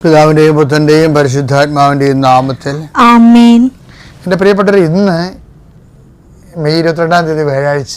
പിതാവിന്റെയും പുത്രന്റെയും പരിശുദ്ധാത്മാവിന്റെയും നാമത്തിൽ എന്റെ എന്റെ പ്രിയപ്പെട്ടവർ ഇന്ന് മെയ് ഇരുപത്തിരണ്ടാം തീയതി വ്യാഴാഴ്ച.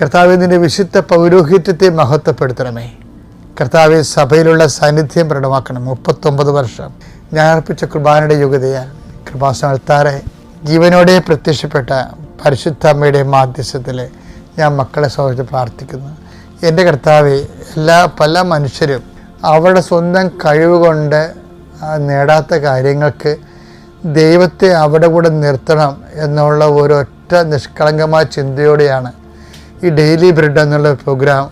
കർത്താവെ നിന്റെ വിശുദ്ധ പൗരോഹിത്യത്തെ മഹത്വപ്പെടുത്തണമേ. കർത്താവ് സഭയിലുള്ള സാന്നിധ്യം പ്രകടമാക്കണം. മുപ്പത്തൊമ്പത് വർഷം ഞാൻ അർപ്പിച്ച കുർബാനയുടെ യോഗ്യതയാൽ കൃപാസനത്താറെ ജീവനോടെ പ്രത്യക്ഷപ്പെട്ട പരിശുദ്ധ അമ്മയുടെ മാധ്യസ്ഥത്തിൽ ഞാൻ മക്കളെ സൗഹൃദം പ്രാർത്ഥിക്കുന്നു. എന്റെ കർത്താവ് എല്ലാ പല മനുഷ്യരും അവരുടെ സ്വന്തം കഴിവ് കൊണ്ട് നേടാത്ത കാര്യങ്ങൾക്ക് ദൈവത്തെ അവിടെ കൂടെ നിർത്തണം എന്നുള്ള ഒരൊറ്റ നിഷ്കളങ്കമായ ചിന്തയോടെയാണ് ഈ ഡെയിലി ബ്രെഡ് എന്നുള്ള പ്രോഗ്രാം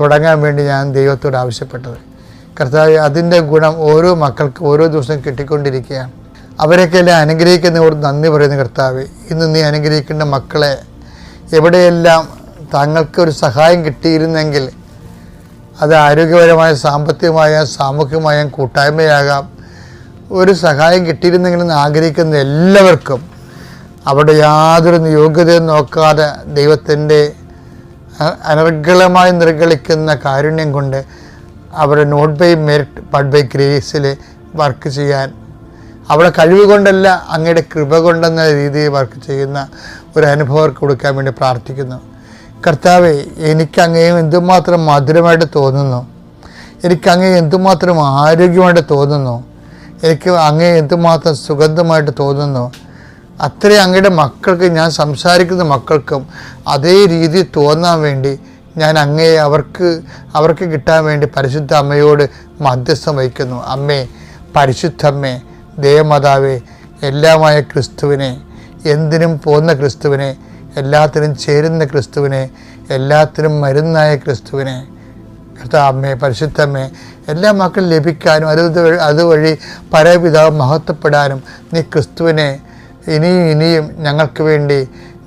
തുടങ്ങാൻ വേണ്ടി ഞാൻ ദൈവത്തോട് ആവശ്യപ്പെട്ടത്. കർത്താവ് അതിന്റെ ഗുണം ഓരോ മക്കൾക്ക് ഓരോ ദിവസവും കിട്ടിക്കൊണ്ടിരിക്കുകയാണ്. അവരൊക്കെ എല്ലാം അനുഗ്രഹിക്കുന്നവരോട് നന്ദി പറയുന്ന കർത്താവ്. ഇന്ന് നീ അനുഗ്രഹിക്കേണ്ട മക്കളെ എവിടെയെല്ലാം തങ്ങൾക്ക് ഒരു സഹായം കിട്ടിയിരുന്നെങ്കിൽ അത് ആരോഗ്യപരമായ സാമ്പത്തികമായ സാമൂഹികമായ കൂട്ടായ്മയാകാം. ഒരു സഹായം കിട്ടിയിരുന്നെങ്കിലെന്ന് ആഗ്രഹിക്കുന്ന എല്ലാവർക്കും അവിടെ യാതൊരു യോഗ്യതയും നോക്കാതെ ദൈവത്തിന്റെ അനർഗളമായി നിർഗളിക്കുന്ന കാരുണ്യം കൊണ്ട് അവിടെ not by merit but by ഗ്രേസിൽ work ചെയ്യാൻ അവിടെ കഴിവ് കൊണ്ടല്ല അങ്ങയുടെ കൃപ കൊണ്ടെന്ന രീതിയിൽ വർക്ക് ചെയ്യുന്ന ഒരു അനുഭവം കൊടുക്കാൻ വേണ്ടി പ്രാർത്ഥിക്കുന്നു. കർത്താവെ എനിക്ക് അങ്ങയെ എന്തുമാത്രം മധുരമായിട്ട് തോന്നുന്നു എനിക്ക് അങ്ങയെ എന്തുമാത്രം ആരോഗ്യമായിട്ട് തോന്നുന്നു എനിക്ക് അങ്ങേ എന്തുമാത്രം സുഗന്ധമായിട്ട് തോന്നുന്നു അത്രയും അങ്ങയുടെ മക്കൾക്ക് ഞാൻ സംസാരിക്കുന്ന മക്കൾക്കും അതേ രീതി തോന്നാൻ വേണ്ടി ഞാൻ അങ്ങയെ അവർക്ക് അവർക്ക് കിട്ടാൻ വേണ്ടി പരിശുദ്ധ അമ്മയോട് മധ്യസ്ഥം വഹിക്കുന്നു. അമ്മേ പരിശുദ്ധമ്മേ ദേവമാതാവേ എല്ലാമായ ക്രിസ്തുവിനെ എന്തിനും പോകുന്ന ക്രിസ്തുവിനെ എല്ലാത്തിനും ചേരുന്ന ക്രിസ്തുവിനെ എല്ലാത്തിനും മരുന്നായ ക്രിസ്തുവിനെ കർത്താമ്മേ പരിശുദ്ധമ്മേ എല്ലാ മക്കളും ലഭിക്കാനും അത് വഴി- അതുവഴി പരപിതാവ് മഹത്വപ്പെടാനും നീ ക്രിസ്തുവിനെ ഇനിയും ഇനിയും ഞങ്ങൾക്ക് വേണ്ടി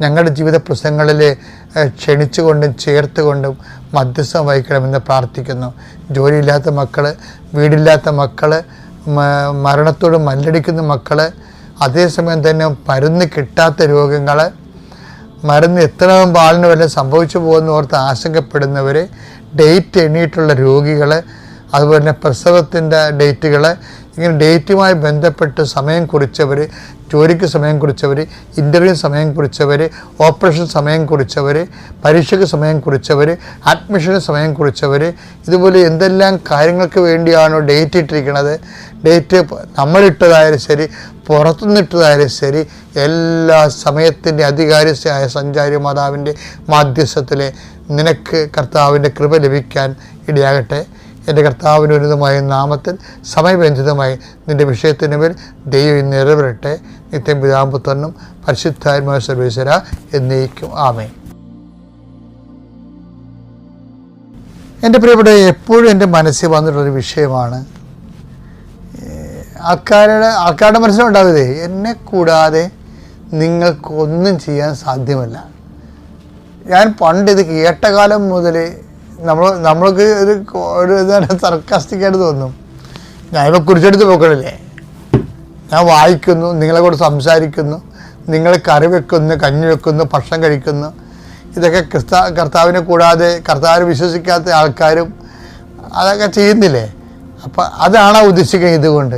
ഞങ്ങളുടെ ജീവിത പ്രശ്നങ്ങളിൽ ക്ഷണിച്ചുകൊണ്ടും ചേർത്തുകൊണ്ടും മധ്യസ്ഥം വഹിക്കണമെന്ന് പ്രാർത്ഥിക്കുന്നു. ജോലിയില്ലാത്ത മക്കൾ വീടില്ലാത്ത മക്കൾ മരണത്തോട് മല്ലടിക്കുന്ന മക്കൾ അതേസമയം തന്നെ മരുന്ന് കിട്ടാത്ത രോഗങ്ങൾ മരുന്ന് എത്ര പാലിന് വല്ല സംഭവിച്ചു പോകുന്ന ഓർത്ത് ആശങ്കപ്പെടുന്നവർ ഡേറ്റ് എണ്ണിയിട്ടുള്ള രോഗികൾ അതുപോലെ തന്നെ പ്രസവത്തിന്റെ ഡേറ്റുകൾ ഇങ്ങനെ ഡേറ്റുമായി ബന്ധപ്പെട്ട് സമയം കുറിച്ചവർ ജോലിക്ക് സമയം കുറിച്ചവർ ഇന്റർവ്യൂ സമയം കുറിച്ചവർ ഓപ്പറേഷൻ സമയം കുറിച്ചവർ പരീക്ഷയ്ക്ക് സമയം കുറിച്ചവർ അഡ്മിഷന് സമയം കുറിച്ചവർ ഇതുപോലെ എന്തെല്ലാം കാര്യങ്ങൾക്ക് വേണ്ടിയാണോ ഡേറ്റ് ഇട്ടിരിക്കുന്നത് ഡേറ്റ് നമ്മളിട്ടതായാലും ശരി പുറത്തുനിന്നിട്ടതായാലും ശരി എല്ലാ സമയത്തിന്റെ അധികാരിയായ സഞ്ചാരി മാതാവിന്റെ മാധ്യസ്ഥത്തിൽ നിനക്ക് കർത്താവിന്റെ കൃപ ലഭിക്കാൻ ഇടയാകട്ടെ. എന്റെ കർത്താവിനുരിതമായ നാമത്തിൽ സമയബന്ധിതമായി നിന്റെ വിഷയത്തിന് മേൽ ദൈവം നിറവരട്ടെ നിത്യം പിതാമ്പുത്രനും പരിശുദ്ധാത്മായ സർവേശ്വര എന്നേക്കും. ആമേ എന്റെ പ്രിയപ്പെട്ട എപ്പോഴും എന്റെ മനസ്സിൽ വന്നിട്ടുള്ളൊരു വിഷയമാണ് ആൾക്കാരുടെ ആൾക്കാരുടെ മനസ്സിലുണ്ടാവതേ എന്നെ കൂടാതെ നിങ്ങൾക്കൊന്നും ചെയ്യാൻ സാധ്യമല്ല. ഞാൻ പണ്ട് ഇത് കേട്ട കാലം മുതൽ നമ്മൾ നമ്മൾക്ക് ഒരു ഒരു സർക്കാസ്റ്റിക്കായിട്ട് തോന്നും. ഞാനിപ്പോൾ കുറിച്ചെടുത്ത് പോക്കണില്ലേ ഞാൻ വായിക്കുന്നു നിങ്ങളെ കൂടെ സംസാരിക്കുന്നു നിങ്ങൾ കറി വെക്കുന്നു കഞ്ഞി വെക്കുന്നു ഭക്ഷണം കഴിക്കുന്നു. ഇതൊക്കെ ക്രിസ്ത കർത്താവിനെ കൂടാതെ കർത്താവിനെ വിശ്വസിക്കാത്ത ആൾക്കാരും അതൊക്കെ ചെയ്യുന്നില്ലേ? അപ്പം അതാണ് ഉദ്ദേശിക്കുന്നത് ഇതുകൊണ്ട്.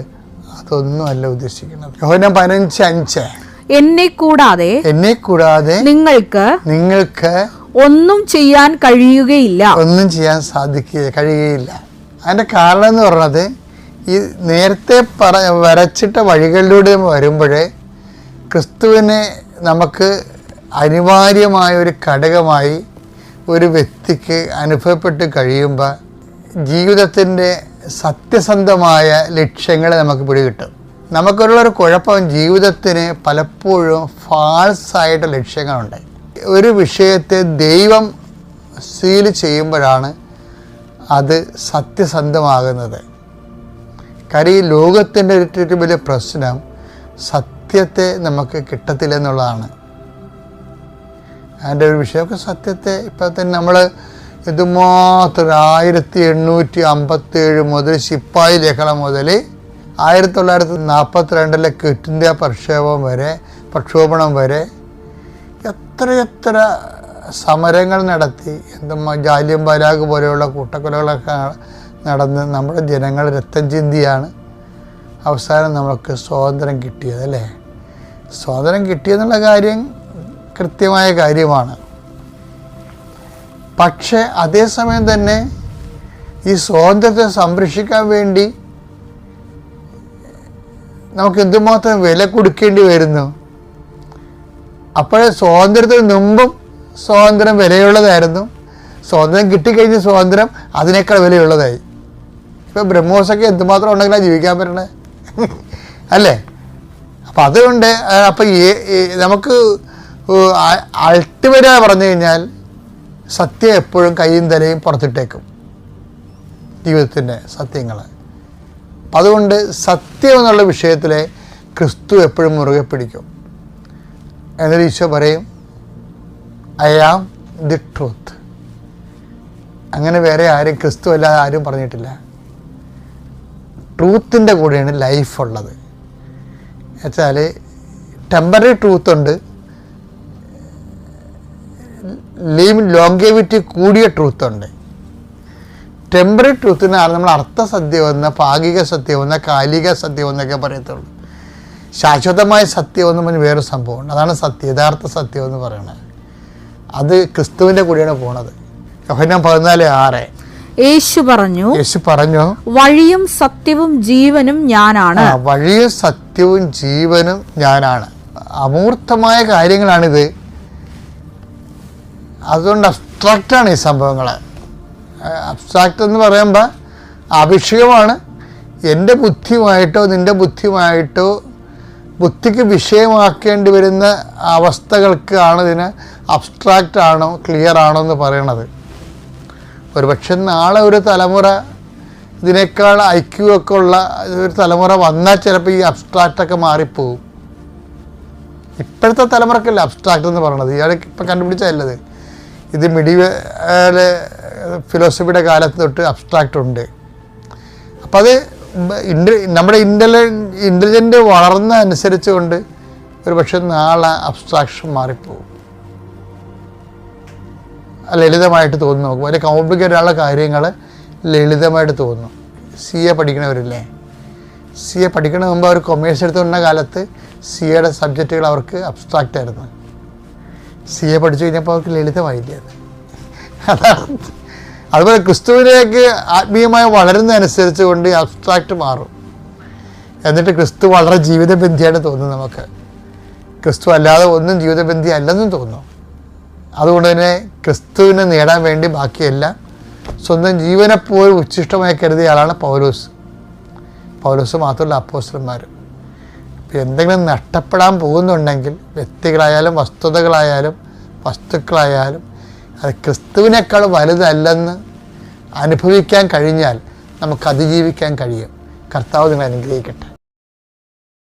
അതൊന്നും അല്ല ഉദ്ദേശിക്കുന്നത്. യോഹന പതിനഞ്ച് അഞ്ച്. എന്നെ കൂടാതെ എന്നെ കൂടാതെ നിങ്ങൾക്ക് നിങ്ങൾക്ക് ഒന്നും ചെയ്യാൻ കഴിയുകയില്ല. ഒന്നും ചെയ്യാൻ സാധിക്കുക കഴിയുകയില്ല. അതിന്റെ കാരണം എന്ന് പറഞ്ഞത് ഈ നേരത്തെ പറ വരച്ചിട്ട വഴികളിലൂടെ വരുമ്പോഴേ ക്രിസ്തുവിനെ നമുക്ക് അനിവാര്യമായ ഒരു ഘടകമായി ഒരു വ്യക്തിക്ക് അനുഭവപ്പെട്ട് കഴിയുമ്പോൾ ജീവിതത്തിന്റെ സത്യസന്ധമായ ലക്ഷ്യങ്ങൾ നമുക്ക് പിടികിട്ടും. നമുക്കുള്ളൊരു കുഴപ്പം ജീവിതത്തിന് പലപ്പോഴും ഫാൾസായിട്ട് ലക്ഷ്യങ്ങളുണ്ട്. ഒരു വിഷയത്തെ ദൈവം സീൽ ചെയ്യുമ്പോഴാണ് അത് സത്യസന്ധമാകുന്നത്. കാര്യം ഈ ലോകത്തിന്റെ ഏറ്റവും വലിയ പ്രശ്നം സത്യത്തെ നമുക്ക് കിട്ടത്തില്ല എന്നുള്ളതാണ്. അതിന്റെ ഒരു വിഷയമൊക്കെ സത്യത്തെ ഇപ്പം തന്നെ നമ്മൾ ഇതുമാത്രം ആയിരത്തി എണ്ണൂറ്റി അമ്പത്തേഴ് മുതൽ ശിപ്പായി ലഹളം മുതൽ ആയിരത്തി തൊള്ളായിരത്തി നാൽപ്പത്തി രണ്ടിലെ ക്വിറ്റ് ഇന്ത്യ പ്രക്ഷോഭം വരെ പ്രക്ഷോഭണം വരെ എത്രയെത്ര സമരങ്ങൾ നടത്തി എന്തും ജാലിയം ബലാഗ് പോലെയുള്ള കൂട്ടക്കൊലകളൊക്കെ നടന്ന് നമ്മുടെ ജനങ്ങൾ രക്തം ചിന്തിയാണ് അവസാനം നമുക്ക് സ്വാതന്ത്ര്യം കിട്ടിയത് അല്ലേ? സ്വാതന്ത്ര്യം കിട്ടിയെന്നുള്ള കാര്യം കൃത്യമായ കാര്യമാണ്. പക്ഷേ അതേസമയം തന്നെ ഈ സ്വാതന്ത്ര്യത്തെ സംരക്ഷിക്കാൻ വേണ്ടി നമുക്ക് എന്തുമാത്രം വില കൊടുക്കേണ്ടി വരുന്നു? അപ്പോഴേ സ്വാതന്ത്ര്യത്തിന് മുമ്പും സ്വാതന്ത്ര്യം വിലയുള്ളതായിരുന്നു. സ്വാതന്ത്ര്യം കിട്ടിക്കഴിഞ്ഞ സ്വാതന്ത്ര്യം അതിനേക്കാൾ വിലയുള്ളതായി. ഇപ്പം ബ്രഹ്മോസൊക്കെ എന്തുമാത്രം ഉണ്ടെങ്കിലാണ് ജീവിക്കാൻ പറ്റണേ? അല്ലേ? അപ്പം അതുകൊണ്ട് അപ്പം നമുക്ക് അൾട്ടിമേറ്റായി പറഞ്ഞു കഴിഞ്ഞാൽ സത്യം എപ്പോഴും കൈയും തലയും പുറത്തിട്ടേക്കും. ജീവിതത്തിന്റെ സത്യങ്ങൾ അതുകൊണ്ട് സത്യം എന്നുള്ള വിഷയത്തിലെ ക്രിസ്തു എപ്പോഴും മുറുകെ പിടിക്കും. എന്നിട്ട് ഈശോ പറയും ഐ ആം ദി ട്രൂത്ത് അങ്ങനെ വേറെ ആരും ക്രിസ്തു അല്ലാതെ ആരും പറഞ്ഞിട്ടില്ല. ട്രൂത്തിന്റെ കൂടെയാണ് ലൈഫ് ഉള്ളത്. വെച്ചാൽ ടെമ്പററി ട്രൂത്ത് ഉണ്ട്. ലീവ് ലോങ്കേവിറ്റി കൂടിയ ട്രൂത്ത് ഉണ്ട്. ടെമ്പററി ട്രൂത്തിനാണ് നമ്മൾ അർത്ഥ സത്യമെന്ന് ഭാഗിക സത്യമെന്ന് കാലിക സത്യം എന്നൊക്കെ പറയത്തുള്ളൂ. ശാശ്വതമായ സത്യം എന്ന് പറഞ്ഞ് വേറൊരു സംഭവമുണ്ട് അതാണ് സത്യം യഥാർത്ഥ സത്യം എന്ന് പറയുന്നത്. അത് ക്രിസ്തുവിന്റെ കൂടെയാണ് പോണത്. യോഹന്നാൻ പതിനാല് ആറ്. യേശു പറഞ്ഞു യേശു പറഞ്ഞു വഴിയും സത്യവും ജീവനും ഞാനാണ്. വഴിയും സത്യവും ജീവനും ഞാനാണ്. അമൂർത്തമായ കാര്യങ്ങളാണിത്. അതുകൊണ്ട് അബ്സ്ട്രാക്റ്റാണ് ഈ സംഭവങ്ങൾ. അബ്സ്ട്രാക്റ്റ് എന്ന് പറയുമ്പോൾ അഭിഷേകമാണ് എന്റെ ബുദ്ധിയുമായിട്ടോ നിന്റെ ബുദ്ധിയുമായിട്ടോ ബുദ്ധിക്ക് വിഷയമാക്കേണ്ടി വരുന്ന അവസ്ഥകൾക്കാണ് ഇതിന് അബ്സ്ട്രാക്റ്റ് ആണോ ക്ലിയർ ആണോ എന്ന് പറയണത്. ഒരുപക്ഷെ നാളെ ഒരു തലമുറ ഇതിനേക്കാൾ ഐക്യു ഒക്കെ ഉള്ള ഒരു തലമുറ വന്നാൽ ചിലപ്പോൾ ഈ അബ്സ്ട്രാക്റ്റൊക്കെ മാറിപ്പോവും. ഇപ്പോഴത്തെ തലമുറക്കല്ല അബ്സ്ട്രാക്റ്റ് എന്ന് പറയണത്? ഇയാൾ ഇപ്പം കണ്ടുപിടിച്ചതല്ലത് ഇത്? മിഡി ഫിലോസഫിയുടെ കാലത്ത് തൊട്ട് അബ്സ്ട്രാക്റ്റ് ഉണ്ട്. അപ്പം അത് നമ്മുടെ ഇന്റലി ഇന്റലിജന്റ് വളർന്ന അനുസരിച്ച് കൊണ്ട് ഒരു പക്ഷെ നാളെ അബ്സ്ട്രാക്ഷൻ മാറിപ്പോവും. ലളിതമായിട്ട് തോന്നുന്നു. നോക്കും വലിയ കോംപ്ലിക്കേറ്റഡ് ആയുള്ള കാര്യങ്ങൾ ലളിതമായിട്ട് തോന്നുന്നു. സി എ പഠിക്കണവരില്ലേ? സി എ പഠിക്കണ മുമ്പ് അവർ കൊമേഴ്സ് എടുത്തുകൊണ്ട കാലത്ത് സി എയുടെ സബ്ജക്റ്റുകൾ അവർക്ക് അബ്സ്ട്രാക്റ്റ് ആയിരുന്നു. സി എ പഠിച്ചു കഴിഞ്ഞപ്പോൾ അവർക്ക് ലളിതമായില്ലേ അത്? അതാണ്. അതുപോലെ ക്രിസ്തുവിലേക്ക് ആത്മീയമായി വളരുന്നതനുസരിച്ച് കൊണ്ട് അബ്സ്ട്രാക്റ്റ് മാറും. എന്നിട്ട് ക്രിസ്തു വളരെ ജീവിതബന്ധിയായിട്ട് തോന്നും നമുക്ക്. ക്രിസ്തു അല്ലാതെ ഒന്നും ജീവിതബന്ധി അല്ലെന്നും തോന്നും അതുകൊണ്ട് തന്നെ ക്രിസ്തുവിനെ നേടാൻ വേണ്ടി ബാക്കിയെല്ലാം. സ്വന്തം ജീവനെപ്പോലും ഉച്ഛിഷ്ടമായി കരുതിയ ആളാണ് പൗലോസ്. പൗലോസ് മാത്രമല്ല അപ്പോസ്റ്റർമാർ എന്തെങ്കിലും നഷ്ടപ്പെടാൻ പോകുന്നുണ്ടെങ്കിൽ വ്യക്തികളായാലും വസ്തുതകളായാലും വസ്തുക്കളായാലും അത് ക്രിസ്തുവിനേക്കാൾ വലുതല്ലെന്ന് അനുഭവിക്കാൻ കഴിഞ്ഞാൽ നമുക്ക് അതിജീവിക്കാൻ കഴിയും. കർത്താവ് നിങ്ങളെ അനുഗ്രഹിക്കട്ടെ.